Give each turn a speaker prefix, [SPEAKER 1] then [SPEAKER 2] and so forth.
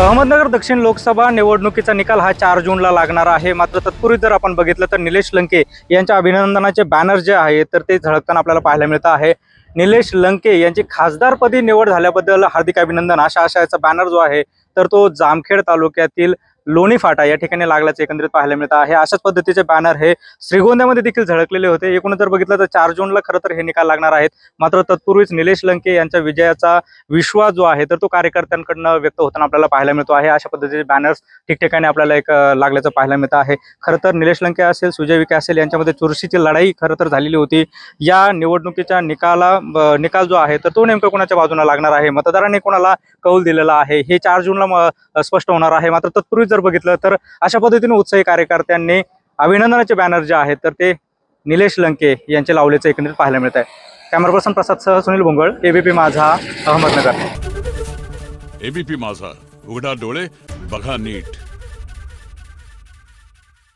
[SPEAKER 1] अहमदनगर दक्षिण लोकसभा निवडणुकीचा निकाल हा चार जूनला लागणार आहे. मात्र तत्पूर्वी जर आपण बघितलं तर निलेश लंके यांच्या अभिनंदनाचे बॅनर जे आहे तर ते झळकताना आपल्याला पाहायला मिळतं आहे. निलेश लंके यांची खासदारपदी निवड झाल्याबद्दल हार्दिक अभिनंदन. अशा आशयाचा बॅनर जो आहे तर तो जामखेड तालुक्यातील लोणी फाटा या ठिकाणी लागल्याचं एकंदरीत पाहायला मिळतं आहे. अशाच पद्धतीचे बॅनर हे श्रीगोंद्यामध्ये देखील झळकलेले होते. एकूण जर बघितलं तर चार जूनला खरं तर हे निकाल लागणार आहेत. मात्र तत्पूर्वीच निलेश लंके यांच्या विजयाचा विश्वास जो आहे तर तो कार्यकर्त्यांकडनं व्यक्त होताना आपल्याला पाहायला मिळतो आहे. अशा पद्धतीचे बॅनर्स ठिकठिकाणी आपल्याला एक लागल्याचं पाहायला मिळतं आहे. खरं तर निलेश लंके असेल सुजय विखे असेल यांच्यामध्ये चुरशीची लढाई खरं तर झालेली होती. या निवडणुकीच्या निकाला निकाल जो आहे तर तो नेमका कोणाच्या बाजूला लागणार आहे? मतदारांनी कोणाला कौल दिलेला आहे? हे चार जूनला स्पष्ट होणार आहे. मात्र तत्पूर्वी जर बघितलं तर अशा पद्धतीने उत्साही कार्यकर्त्यांनी अभिनंदनाचे बॅनर जे आहेत तर ते निलेश लंके यांचे लावल्याचं एकंदरीत पाहायला मिळत आहे कॅमेरा पर्सन प्रसाद सह सुनील भोंगळ एबीपी माझा अहमदनगर.
[SPEAKER 2] एबीपी माझा उघडा डोळे बघा नीट.